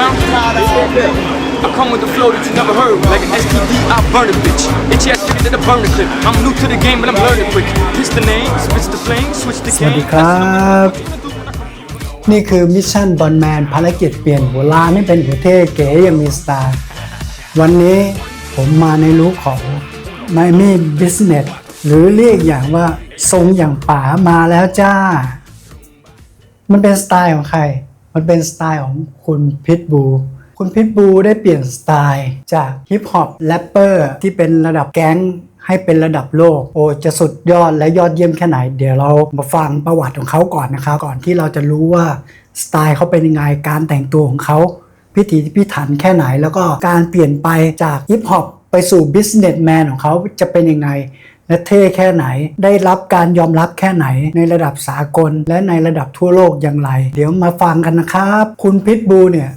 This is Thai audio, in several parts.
found? I come with the flow that you never heard. Like an STD, I burn a bitch. Itchy ass nigga that I burn a clip. I'm new to the game, but I'm learning quick. Piss the name, switch the flame, switch the สวัส game. ดีครับ นี่คือมิชชั่นบอลแมนภารกิจเปลี่ยนหัวล้านให้เป็นหัวเท่เก๋อยังมีสไตล์วันนี้ผมมาในรูปของ Miami Business หรือเรียกอย่างว่าทรงอย่างป๋ามาแล้วจ้า มันเป็นสไตล์ของใคร มันเป็นสไตล์ของคุณพิทบูคุณพิทบูได้เปลี่ยนสไตล์จากฮิปฮอปแรปเปอร์ที่เป็นระดับแก๊งให้เป็นระดับโลก โอ้จะสุดยอดและยอดเยี่ยมแค่ไหน เดี๋ยวเรามาฟังประวัติของเขาก่อนนะครับ ก่อนที่เราจะรู้ว่าสไตล์เขาเป็นยังไงการแต่งตัวของเขา พิถีพิถันแค่ไหน แล้วก็การเปลี่ยนไปจากฮิปฮอปไปสู่บิสเนสแมนของเขาจะเป็นยังไง และเท่แค่ไหน ได้รับการยอมรับแค่ไหน ในระดับสากล และในระดับทั่วโลกอย่างไร เดี๋ยวมาฟังกันนะครับ คุณพิทบูเนี่ย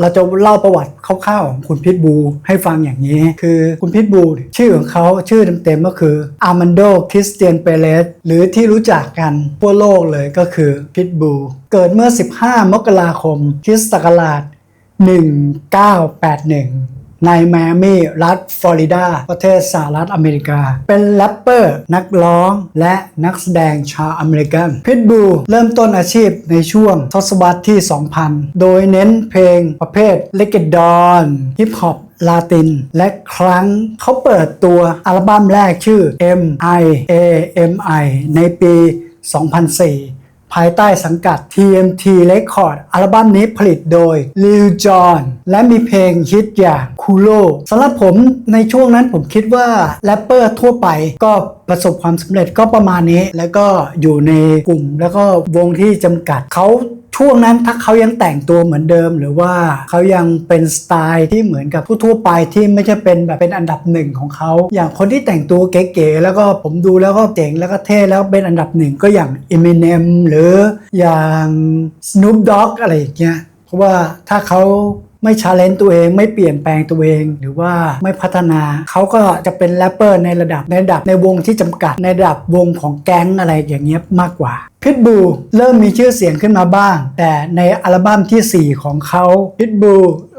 เราจะเล่าประวัติคร่าวๆของคุณพิทบูให้ฟังอย่างนี้ คือคุณพิทบูชื่อของเขาชื่อเต็มๆก็คืออาร์มันโดคริสเตียนเปเรสหรือที่รู้จักกันทั่วโลกเลยก็คือพิทบูเกิดเมื่อ 15 มกราคมคริสต์ศักราช1981 ในไมอามี่รัฐฟลอริดา ประเทศสหรัฐอเมริกา เป็นแรปเปอร์นักร้องและนักแสดงชาวอเมริกันพิทบูเริ่มต้นอาชีพในช่วงทศวรรษที่ 2000 โดยเน้นเพลงประเภทเลกดอนฮิปฮอปลาติน และครั้งเขาเปิดตัวอัลบั้มแรกชื่อ M I A M I ในปี 2004 ภายใต้สังกัด TMT Record อัลบั้มนี้ผลิตโดย Lil Jon และมีเพลงฮิตอย่าง Kulo สำหรับผมในช่วงนั้นผมคิดว่าแรปเปอร์ทั่วไปก็ ประสบความสำเร็จก็ประมาณนี้ แล้วก็อยู่ในกลุ่มแล้วก็วงที่จำกัดเขาช่วงนั้นถ้าเขายังแต่งตัวเหมือนเดิม หรือว่าเขายังเป็นสไตล์ที่เหมือนกับทั่วไปที่ไม่ใช่เป็นแบบเป็นอันดับหนึ่งของเขาอย่างคนที่แต่งตัวเก๋ๆแล้วก็ผมดูแล้วก็เจ๋งแล้วก็เท่แล้วเป็นอันดับหนึ่งก็อย่าง Eminem หรืออย่าง Snoop Dogg อะไรอย่างเงี้ยเพราะว่าถ้าเขา ไม่ชาเลนจ์ตัวเอง ไม่เปลี่ยนแปลงตัวเอง หรือว่าไม่พัฒนาเขาก็จะเป็นแรปเปอร์ในระดับในระดับในวงที่จำกัดในระดับวงของแก๊งอะไรอย่างเงี้ยมากกว่า พิทบูเริ่มมีชื่อเสียงขึ้นมาบ้าง แต่ในอัลบั้มทีสี่ 4 ของเขาพิทบู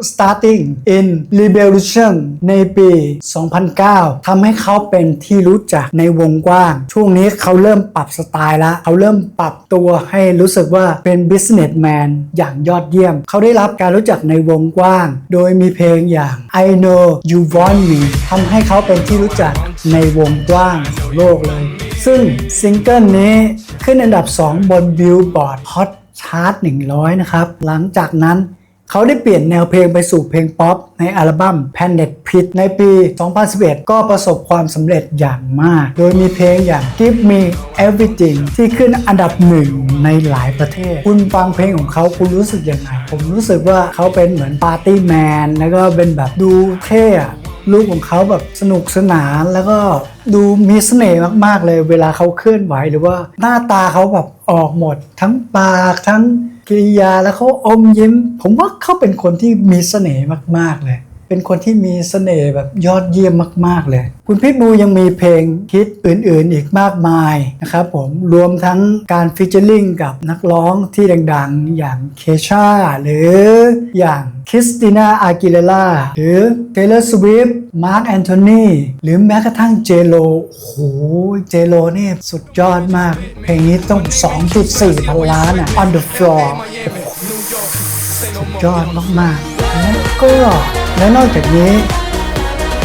Starting in Revolution ในปี 2009 ทำให้เขาเป็นที่รู้จักในวงกว้าง ช่วงนี้เขาเริ่มปรับสไตล์แล้วเขาเริ่มปรับตัวให้รู้สึกว่าเป็น businessman อย่างยอดเยี่ยม เขาได้รับการรู้จักในวงกว้าง โดยมีเพลงอย่าง I know you want me ทำให้เขาเป็นที่รู้จักในวงกว้างของโลกเลย ซึ่งซิงเกิลนี้ขึ้นอันดับ 2 บน Billboard Hot Chart 100 นะครับ หลังจากนั้นเขาได้เปลี่ยนแนวเพลงไปสู่เพลงป๊อปในอัลบั้ม Planet Pit ในปี 2011 ก็ประสบความสำเร็จอย่างมาก โดยมีเพลงอย่าง Give Me Everything ที่ขึ้นอันดับหนึ่งในหลายประเทศ คุณฟังเพลงของเขาคุณรู้สึกยังไง ผมรู้สึกว่าเขาเป็นเหมือนปาร์ตี้แมน แล้วก็เป็นแบบดูเท่ ลูกของเขาแบบสนุกสนานแล้วก็ดูมีเสน่ห์มากๆเลย เวลาเขาเคลื่อนไหวหรือว่าหน้าตาเขาแบบออกหมด ทั้งปากทั้งกิริยาแล้วเขาอมยิ้ม ผมว่าเขาเป็นคนที่มีเสน่ห์มากๆเลย เป็นคนที่มีเสน่ห์แบบยอดเยี่ยมมาก ๆ เลย คุณพิทบูยังมีเพลงฮิตอื่น ๆ อีกมากมายนะครับผมรวมทั้งการฟิชเชอร์ลิงกับนักร้องที่ดัง ๆ อย่างเคชาหรืออย่างคริสติน่าอากิเลล่าหรือเทเลอร์สวิฟมาร์ a แอนโทนีหรือแม้กระทั่งเจโ o โอ้โหเจโ o นี่สุดยอดมาก เพลงนี้ต้อง 2.4 พันล้านอะ on the floor สุดยอดมากๆแล้วก็ และนอกจากนี้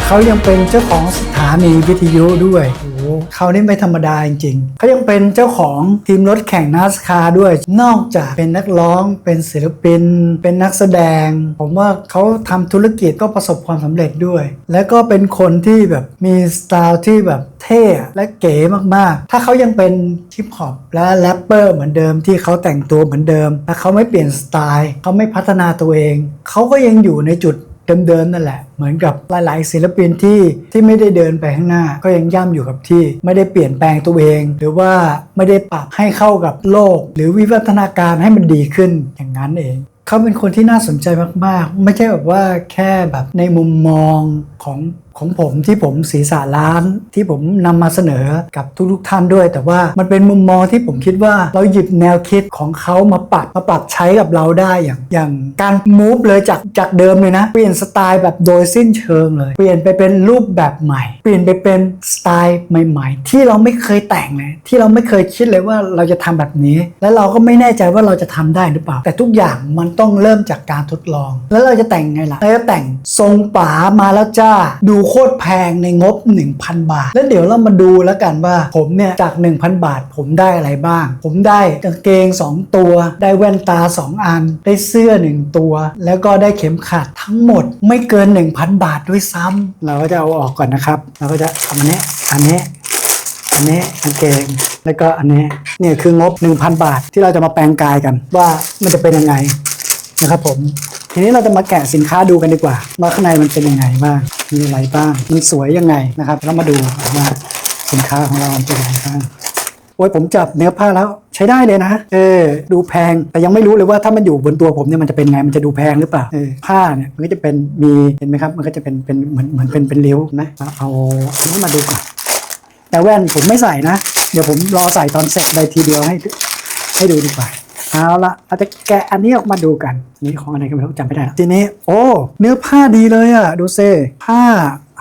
เขายังเป็นเจ้าของสถานีวิทยุด้วยโอ้โหเขานี่ไม่ธรรมดาจริงๆเขายังเป็นเจ้าของทีมรถแข่งนาสคาด้วย นอกจากเป็นนักร้อง เป็นศิลปิน เป็นนักแสดง ผมว่าเขาทำธุรกิจก็ประสบความสำเร็จด้วย และก็เป็นคนที่แบบมีสไตล์ที่แบบเท่และเก๋มากๆ ถ้าเขายังเป็นฮิปฮอปและแรปเปอร์เหมือนเดิมที่เขาแต่งตัวเหมือนเดิมและเขาไม่เปลี่ยนสไตล์ เขาไม่พัฒนาตัวเอง เขาก็ยังอยู่ในจุด เดิมๆนั่นแหละ เหมือนกับหลายๆ ศิลปินที่ที่ไม่ได้เดินไปข้างหน้า ก็ยังย่ำอยู่กับที่ ไม่ได้เปลี่ยนแปลงตัวเอง หรือว่าไม่ได้ปรับให้เข้ากับโลก หรือวิวัฒนาการให้มันดีขึ้นอย่างนั้นเองเขาเป็นคนที่น่าสนใจมากๆ ไม่ใช่แบบว่าแค่แบบในมุมมองของ ของผมที่ผมศีรษะล้านที่ผมนำมาเสนอกับทุกๆท่านด้วย แต่ว่ามันเป็นมุมมองที่ผมคิดว่าเราหยิบแนวคิดของเขามาปรับมาปรับใช้กับเราได้อย่างอย่างการมูฟเลยจากจากเดิมเลยนะ เปลี่ยนสไตล์แบบโดยสิ้นเชิงเลย เปลี่ยนไปเป็นรูปแบบใหม่ เปลี่ยนไปเป็นสไตล์ใหม่ ๆ ที่เราไม่เคยแต่งเลยที่เราไม่เคยคิดเลยว่าเราจะทำแบบนี้ แล้วเราก็ไม่แน่ใจว่าเราจะทำได้หรือเปล่า แต่ทุกอย่างมันต้องเริ่มจากการทดลอง แล้วเราจะแต่งไงล่ะเราจะแต่งทรงป๋ามาแล้วจ้าดูโคตรแพงในงบ 1,000 บาท แล้วเดี๋ยวเรามาดูแล้วกันว่าผมเนี่ยจาก 1,000 บาทผมได้อะไรบ้าง ผมได้กางเกง 2 ตัว ได้แว่นตา 2 อัน ได้เสื้อ 1 ตัว แล้วก็ได้เข็มขัดทั้งหมดไม่เกิน 1,000 บาทด้วยซ้ำเราก็จะเอาออกก่อนนะครับ เราก็จะเอาอันนี้อันนี้อันนี้กางเกงแล้วก็อันนี้เนี่ยคืองบ 1,000 บาทที่เราจะมาแปลงกายกัน ว่ามันจะเป็นยังไงนะครับผม ทีนี้เราจะมาแกะสินค้าดูกันดีกว่า ว่าข้างในมันเป็นยังไงบ้าง มีอะไรบ้าง มันสวยยังไงนะครับ เรามาดูว่าสินค้าของเราเป็นยังไงบ้างโอ้ยผมจับเนื้อผ้าแล้วใช้ได้เลยนะ เออ ดูแพง แต่ยังไม่รู้เลยว่าถ้ามันอยู่บนตัวผมเนี่ยมันจะเป็นไง มันจะดูแพงหรือเปล่า เออ ผ้าเนี่ยมันก็จะเป็นมี เห็นไหมครับ มันก็จะเป็น เป็นเหมือน เหมือนเป็นเป็นริ้ยวนะ เอาอันนี้มาดูก่อน แต่แว่นผมไม่ใส่นะ เดี๋ยวผมรอใส่ตอนเสร็จเลยทีเดียวให้ ให้ดูดีกว่า เอาละเราจะแกะอันนี้ออกมาดูกันอันนี่ของอะไรก็ไม่รู้จำไม่ได้ละทีนี้ โอ้ เนื้อผ้าดีเลยอะดูเซผ้า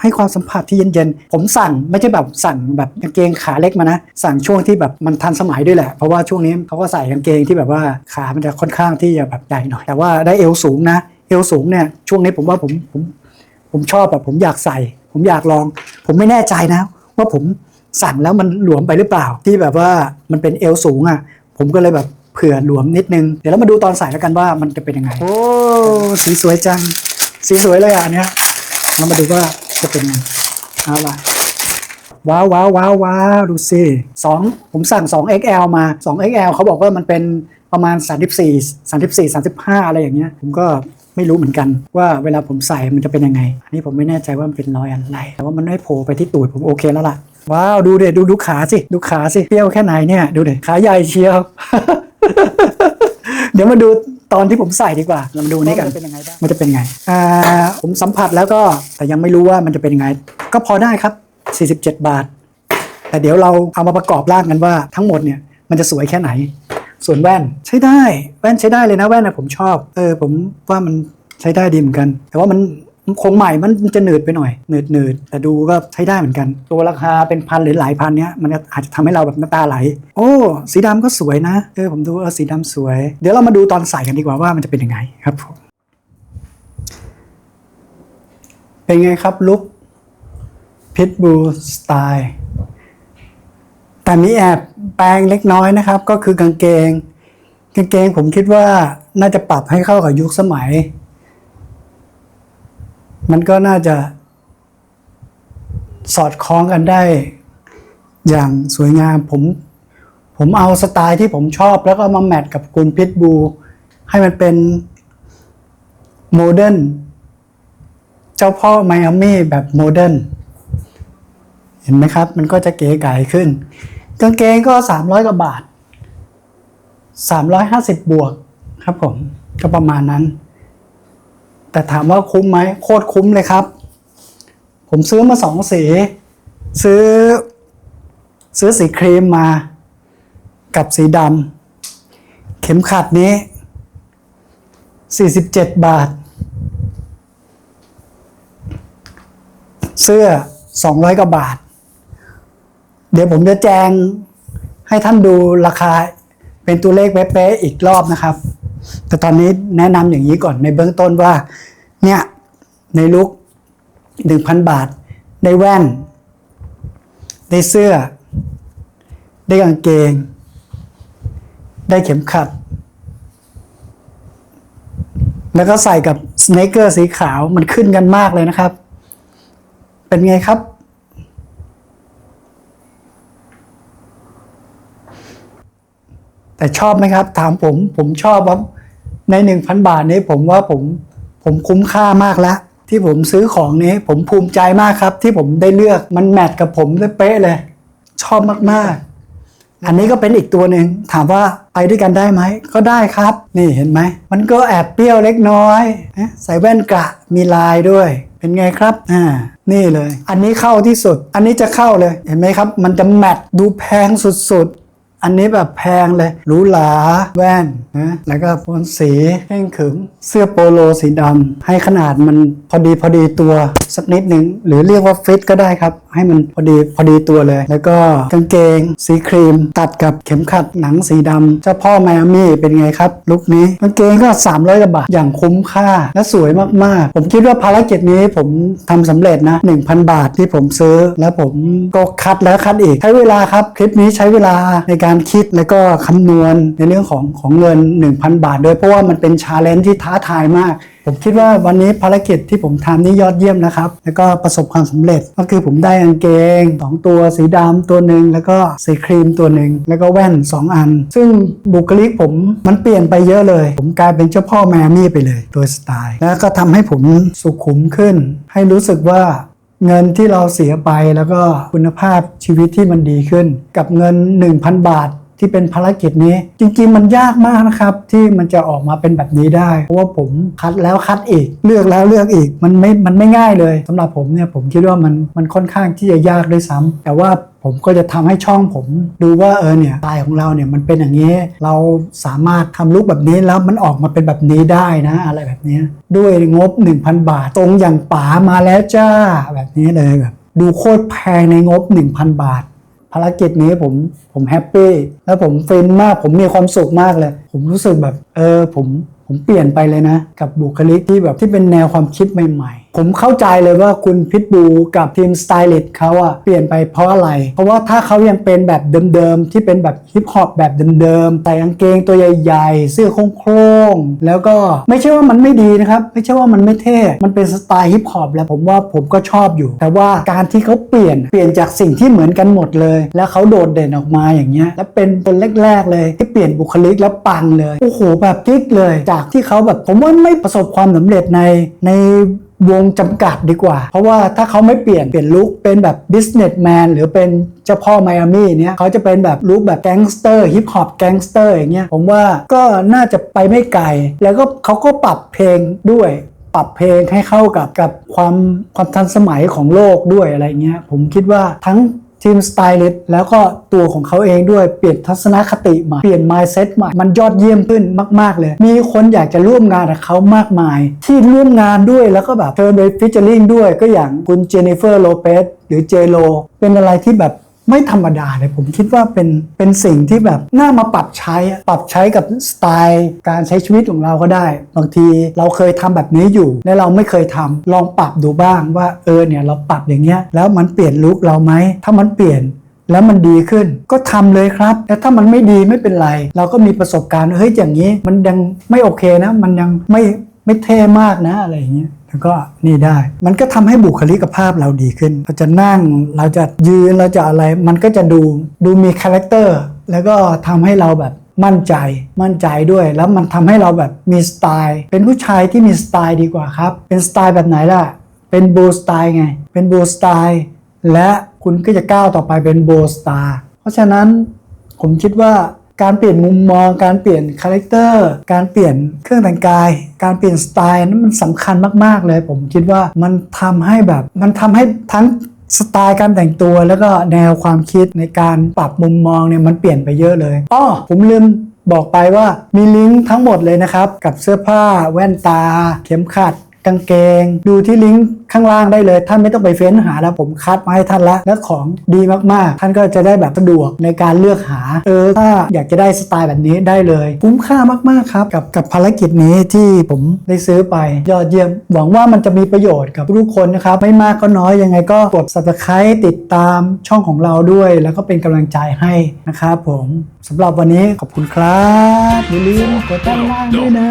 ให้ความสัมผัสที่เย็นๆ ผมสั่งไม่ใช่แบบสั่งแบบกางเกงขาเล็กมานะ สั่งช่วงที่แบบมันทันสมัยด้วยแหละ เพราะว่าช่วงนี้เขาก็ใส่กางเกงที่แบบว่าขามันจะค่อนข้างที่จะแบบใหญ่หน่อย แต่ว่าได้เอวสูงนะ เอวสูงเนี่ยช่วงนี้ผมว่าผมผมผมชอบแบบผมอยากใส่ ผมอยากลอง ผมไม่แน่ใจนะ ว่าผมสั่งแล้วมันหลวมไปหรือเปล่าที่แบบว่ามันเป็นเอวสูงอะ ผมก็เลยแบบ เผื่อหลวมนิดนึง เดี๋ยวเรามาดูตอนใส่แล้วกันว่ามันจะเป็นยังไง โอ้สีสวยจัง สีสวยเลยอะอันเนี้ยเรามาดูว่าจะเป็นยังไงเอาล่ะว้าวว้าวว้าวว้าวดูสิสองผมสั่ง 2 XL มา 2 XL เขาบอกว่ามันเป็นประมาณ 34 34 35 อะไรอย่างเงี้ย ผมก็ไม่รู้เหมือนกันว่าเวลาผมใส่มันจะเป็นยังไง อันนี้ผมไม่แน่ใจว่ามันเป็นรอยอะไร แต่ว่ามันไม่โผล่ไปที่ตูดผมโอเคแล้วล่ะ ว้าว ดูเด็ดูดูขาสิ ดูขาสิ เปรี้ยวแค่ไหนเนี่ย ดูเด็ขาใหญ่เชียว เดี๋ยวมาดูตอนที่ผมใส่ดีกว่าเรามาดูนี่กันเป็นยังไงบ้างมันจะเป็นไงอ่าผมสัมผัสแล้วก็แต่ยังไม่รู้ว่ามันจะเป็นยังไง ก็พอได้ครับ 47 บาท แต่เดี๋ยวเราเอามาประกอบร่างกันว่าทั้งหมดเนี่ยมันจะสวยแค่ไหน ส่วนแว่นใช้ได้แว่นใช้ได้เลยนะแว่นนะผมชอบเออผมว่ามันใช้ได้ดีเหมือนกัน แต่ว่ามัน คงใหม่มันจะหนืดไปหน่อยหนืดหนืดแต่ดูก็ใช้ได้เหมือนกัน ตัวราคาเป็นพันหรือหลายพันเนี้ยมันอาจจะทำให้เราแบบน้ำตาไหล โอ้ สีดำก็สวยนะเออผมดูเออสีดำสวย เดี๋ยวเรามาดูตอนใส่กันดีกว่าว่ามันจะเป็นยังไงครับผมเป็นไงครับลุคพิทบูสไตล์แต่มีแอบแปลงเล็กน้อยนะครับ ก็คือกางเกง กางเกงผมคิดว่าน่าจะปรับให้เข้ากับยุคสมัย มันก็น่าจะสอดคล้องกันได้ อย่างสวยงามผมผมเอาสไตล์ที่ผมชอบแล้วก็มาแมทกับคุณพิทบูให้มันเป็นโมเดิร์นเจ้าพ่อไมอามี่แบบโมเดิร์นเห็นไหมครับ มันก็จะเก๋ไก๋ขึ้น กางเกงก็ 300 กว่าบาท 350 บวกครับผม ก็ประมาณนั้น แต่ถามว่าคุ้มไหมโคตรคุ้มเลยครับ ผมซื้อมาสองสี ซื้อ ซื้อสีครีมมา กับสีดำเข็มขัดนี้ 47 บาท เสื้อ 200 กว่าบาท เดี๋ยวผมจะแจงให้ท่านดูราคาเป็นตัวเลขเป๊ะๆอีกรอบนะครับ แต่ตอนนี้แนะนำอย่างนี้ก่อนในเบื้องต้นว่า เนี่ย ในลุก1,000บาท ได้แว่น ได้เสื้อ ได้กางเกง ได้เข็มขัด แล้วก็ใส่กับสเนคเกอร์สีขาวมันขึ้นกันมากเลยนะครับ เป็นไงครับแต่ชอบไหมครับ ถามผมผมชอบว่า ในหนึ่งพันบาทนี้ผมว่าผมผมคุ้มค่ามากแล้ว ที่ผมซื้อของนี้ผมภูมิใจมากครับ ที่ผมได้เลือกมันแมทกับผมได้เป๊ะเลย ชอบมากๆ อันนี้ก็เป็นอีกตัวหนึ่งถามว่าไปด้วยกันได้ไหม ก็ได้ครับ นี่เห็นไหม มันก็แอบเปรี้ยวเล็กน้อยใส่แว่นกระมีลายด้วย เป็นไงครับอ่านี่เลย อันนี้เข้าที่สุด อันนี้จะเข้าเลยเห็นไหมครับ มันจะแมทดูแพงสุดๆ อันนี้แบบแพงเลยหรูหราแว่นนะแล้วก็โทนสีเข่งขรึมเสื้อโปโลสีดำให้ขนาดมันพอดีพอดีตัวสักนิดหนึ่งหรือเรียกว่าฟิตก็ได้ครับ ให้มันพอดีพอดีตัวเลย แล้วก็กางเกง สีครีม ตัดกับเข็มขัดหนังสีดำเจ้าพ่อไมอามี่เป็นไงครับ ลุคนี้กางเกงก็ 300กว่าบาทอย่างคุ้มค่าและสวยมากๆ ผมคิดว่าภารกิจนี้ผมทำสำเร็จนะ 1,000 บาทที่ผมซื้อ แล้วผมก็คัดแล้วคัดอีกใช้เวลาครับคลิปนี้ใช้เวลาในการการคิดแล้วก็คำนวณในเรื่องของของเงิน 1,000 บาท ด้วยเพราะว่ามันเป็นชาเลนจ์ที่ท้าทายมาก ผมคิดว่าวันนี้ภารกิจที่ผมทำนี่ยอดเยี่ยมนะครับ แล้วก็ประสบความสำเร็จก็คือผมได้กางเกงสองตัวสีดำตัวหนึ่งแล้วก็สีครีมตัวหนึ่งแล้วก็แว่น 2 อัน ซึ่งบุคลิกผมมันเปลี่ยนไปเยอะเลย ผมกลายเป็นเจ้าพ่อแมมี่ไปเลยโดยสไตล์ แล้วก็ทำให้ผมสุขุมขึ้น ให้รู้สึกว่า เงินที่เราเสียไปแล้วก็คุณภาพชีวิตที่มันดีขึ้น กับเงิน 1,000 บาท ที่เป็นภารกิจนี้ จริงๆ มันยากมากนะครับที่มันจะออกมาเป็นแบบนี้ได้ เพราะว่าผมคัดแล้วคัดอีก เลือกแล้วเลือกอีกมันไม่มันไม่ง่ายเลยสำหรับผมเนี่ยผมคิดว่ามันมันค่อนข้างที่จะยากด้วยซ้ำแต่ว่าผมก็จะทำให้ช่องผมดูว่าเออเนี่ยสไตล์ของเราเนี่ยมันเป็นอย่างนี้ เราสามารถทำลุกแบบนี้แล้วมันออกมาเป็นแบบนี้ได้นะ อะไรแบบนี้ ด้วยงบ 1,000 บาท ตรงอย่างป๋ามาแล้วจ้าแบบนี้เลยแบบดูโคตรแพงในงบ 1,000 บาท ภารกิจนี้ผมผมแฮปปี้แล้วผมฟินมากผมมีความสุขมากเลย ผมรู้สึกแบบเออผมผมเปลี่ยนไปเลยนะ กับบุคลิกที่แบบที่เป็นแนวความคิดใหม่ๆ ผมเข้าใจเลยว่าคุณพิทบูกับทีมสไตลิสต์เขาอะเปลี่ยนไปเพราะอะไร เพราะว่าถ้าเขายังเป็นแบบเดิมๆ ที่เป็นแบบฮิปฮอปแบบเดิมๆใส่กางเกงตัวใหญ่ๆ เสื้อโครงๆ แล้วก็ไม่ใช่ว่ามันไม่ดีนะครับ ไม่ใช่ว่ามันไม่เท่ มันเป็นสไตล์ฮิปฮอปแล้วผมว่าผมก็ชอบอยู่ แต่ว่าการที่เขาเปลี่ยนเปลี่ยนจากสิ่งที่เหมือนกันหมดเลย แล้วเขาโดดเด่นออกมาอย่างเงี้ยแล้วเป็นคนแรกๆเลยที่เปลี่ยนบุคลิกแล้วปังเลยโอ้โหแบบกิ๊กเลย จากที่เขาแบบผมว่าไม่ประสบความสำเร็จในใน วงจำกัดดีกว่า เพราะว่าถ้าเขาไม่เปลี่ยนเปลี่ยนลุคเป็นแบบบิสเนสแมนหรือเป็นเจ้าพ่อไมอามี่เนี้ยเขาจะเป็นแบบลุคแบบแก๊งสเตอร์ฮิปฮอปแก๊งสเตอร์อย่างเงี้ยผมว่าก็น่าจะไปไม่ไกล แล้วก็เขาก็ปรับเพลงด้วยปรับเพลงให้เข้ากับกับความความทันสมัยของโลกด้วยอะไรเงี้ยผมคิดว่าทั้ง ทีมสไตลิสต์แล้วก็ตัวของเขาเองด้วยเปลี่ยนทัศนคติใหม่เปลี่ยน mindset ใหม่มันยอดเยี่ยมขึ้นมาก ๆ เลย มีคนอยากจะร่วมงานกับเขามากมาย ที่ร่วมงานด้วยแล้วก็แบบเชิญไปฟิชเชอร์ลิงด้วยก็อย่างคุณเจนนิเฟอร์โลเปสหรือเจโลเป็นอะไรที่แบบ ไม่ธรรมดาเลยผมคิดว่าเป็นเป็นสิ่งที่แบบน่ามาปรับใช้ปรับใช้กับสไตล์การใช้ชีวิตของเราก็ได้ บางทีเราเคยทำแบบนี้อยู่ และเราไม่เคยทำลองปรับดูบ้างว่าเออเนี่ยเราปรับอย่างเงี้ยแล้วมันเปลี่ยนลุคเราไหมถ้ามันเปลี่ยนแล้วมันดีขึ้นก็ทำเลยครับแต่ถ้ามันไม่ดีไม่เป็นไร เราก็มีประสบการณ์เฮ้ยอย่างนี้ มันยังไม่โอเคนะ มันยังไม่ ไม่เท่มากนะอะไรอย่างเงี้ยแล้วก็นี่ได้ มันก็ทำให้บุคลิกภาพเราดีขึ้น เราจะนั่งเราจะยืนเราจะอะไร มันก็จะดูดูมีคาแรคเตอร์แล้วก็ทำให้เราแบบมั่นใจมั่นใจด้วยแล้วมันทำให้เราแบบมีสไตล์ เป็นผู้ชายที่มีสไตล์ดีกว่าครับ เป็นสไตล์แบบไหนล่ะ เป็นบูสไตล์ไง เป็นบูสไตล์และคุณก็จะก้าวต่อไปเป็นโบสตาร์เพราะฉะนั้นผมคิดว่า การเปลี่ยนมุมมอง การเปลี่ยนคาแรคเตอร์การเปลี่ยนเครื่องแต่งกาย การเปลี่ยนสไตล์นั้นมันสำคัญมาก ๆ เลย ผมคิดว่ามันทำให้แบบมันทำให้ทั้งสไตล์การแต่งตัวแล้วก็แนวความคิดในการปรับมุมมองเนี่ยมันเปลี่ยนไปเยอะเลยอ้อผมลืมบอกไปว่ามีลิงก์ทั้งหมดเลยนะครับ กับเสื้อผ้าแว่นตา เข็มขัด กางเกง ดูที่ลิงก์ข้างล่างได้เลย ท่านไม่ต้องไปเฟ้นหาแล้วผมคัดมาให้ท่านละและของดีมากๆ ท่านก็จะได้แบบสะดวกในการเลือกหาเออถ้าอยากจะได้สไตล์แบบนี้ได้เลย คุ้มค่ามากๆครับกับกับภารกิจนี้ที่ผมได้ซื้อไปยอดเยี่ยม หวังว่ามันจะมีประโยชน์กับทุกคนนะครับไม่มากก็น้อยยังไงก็กด subscribe ติดตามช่องของเราด้วย แล้วก็เป็นกำลังใจให้นะครับผมสำหรับวันนี้ขอบคุณครับอย่าลืมกดด้านล่างด้วยนะ